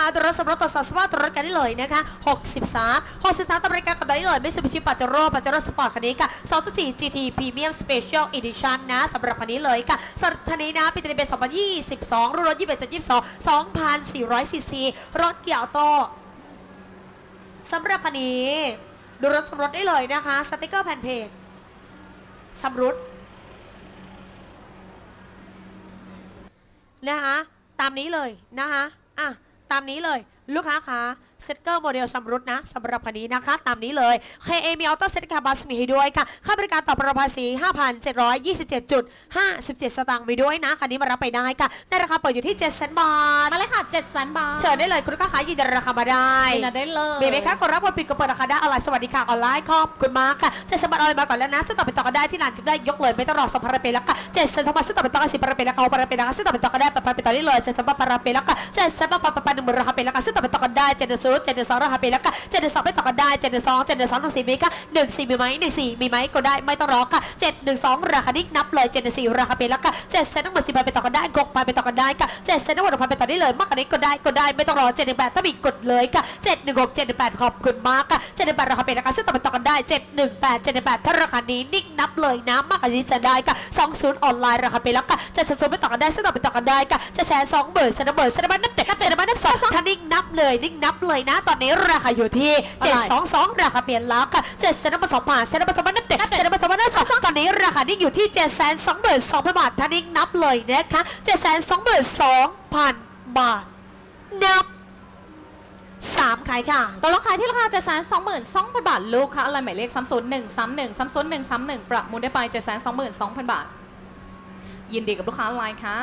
ค้าตัวรถสำรถตรวจสอบสภาพตัวรถกันได้เลยนะคะ63 63ตำบริการกันได้เลยไม่สุพิชิปัจจโรปัจจโรสปอร์ตคันนี้ค่ะ2.4 GT Premium Special Edition นะสำหรับคันนี้เลยค่ะชั้นนี้นะปีเตอร์เบ2022รุ่นรถ21.22 2,400ซีซีรถเกียร์ออโตสำหรับคันนี้ดูรถสำรถได้เลยนะคะสติกเกอร์แผ่นเพจสำรุดนะคะตามนี้เลยนะคะอะ ตามนี้เลย ลูกค้าคะ เซ็ตเกอร์โมเดลชำรุดนะสำหรับคันนี้นะคะ ตามนี้เลย KA มีออโต้เซ็ตคาบัสมีให้ด้วยค่ะ ค่าบริการต่อประภาษี 5,727.57 สตางค์มีด้วยนะ คันนี้มารับไปได้ค่ะในราคาเปิดอยู่ที่7 0 0 0 0บาท มาเลยค่ะ7 0 0 0 0 บาท เชิญได้เลยคุณลูกค้าคะยืนยันราคามาได้ยืนยันได้เลยมีไหมคะกดรับบนปิดกดเปิดราคาได้ออนไลน์สวัสดีค่ะออนไลน์ขอบคุณมากค่ะเจะสมัครออนไลน์มาก่อนแล้วนะซึ่งต่อไปต่อกันได้ที่ร้านก็ได้ยกเลยไม่ต้องรอสัมภาระเปแล้วค่ะเจ็ดสมัครซึ่งต่อไปต่อกันสิบปาระเปแล้วค่ะปาระเปแล้วค่ะซึ่งต่อไปต่อกันได้ปะปะไปต่อได้เลยเจ็ดสมัครปาระเปแล้วค่ะเจ็ดสมัครปะปะปะหนึ่งหมื่นราคาเปแล้วค่ะซึ่งต่อไปต่อกันได้เจ็ดหนึ่งศูนย์เจ็ดหนึ่งสองราคาเปแล้วค่ะเจ็ดหนึ่งสองไปต่อกันได้เจ็ดหนึ่งสองเจ็ดหนึ่งสองหนึ่งสี่มีค่ะหนึ่งสี่มีไหมหนึ่งสี่มีไหมก็ได้ไม่ต้องรอค่ะเจ็ดหนึ่งสองราคาดิกนับเลยเจ็ดหนึ่งสี่ราคาเปแล้วค่ะเจ็ดเซนทั้งหมดสิบใบไปต่อกันได้หกใบไปต่อกันได้ค่ะเจ็ดเซนทั้งหมดหกพันไปต่อได้เลยมากกว่านี้ก็ได้ก็ได้ไม่ต้องรอเจ็ดหนึ่งแปดถ้ามีกดเลยค่ะเจ็ดหนึ่งหกเจ็ดหนึ่งแปดขอบคุณมากค่ะเจ็ดหนึ่งแปดราคาเปแล้วค่ะซึ่งต่อไปต่อกันได้เจ็ดหนึ่งแปดเจ็ดหนึ่งแปดถ้าราคานี้นิ่งนับเลยนะมากกว่านี้จะได้ค่ะสองศูนย์ออนไลน์ราคาเปแล้วค่ะเจ็ดศูนย์ไปต่อกันได้ซึ่งต่อไปต่อกันได้ค่ะจ็ดแสนสองหมื่นเซนเบอร์เซนเบอร์นับเจ็ดเซนเบอร์นับสองถ้านิ่งนับเลยนิ่งนับเลยนะ ตอนนี้ราคาอยู่ที่เจ็ดสองสองราคาเปลี่ยนแล้วค่ะเจ็ดเซนเบอร์สองพันเซนเบอร์สองพันนับเจ็ดเซนเบอร์สองพันนับสองตอนนี้ราคานิ่งอยู่ที่เจ็ดแสนสองหมื่นสองพันบาทถ้านิ่งนับเลยนะคะเจ็ดแสนสองหมื่นสองพันบาทนับสามขายค่ะตกลงขายที่ราคา7 2 2 0 0 0 บาทลูกค้าอะไรหมายเลข3 0 1 3 1 3 0 1 3 1ปรับมูลได้ไป 7 2 2 0 0 0 บาท ยินดีกับลูกค้าออนไลน์ค่ะ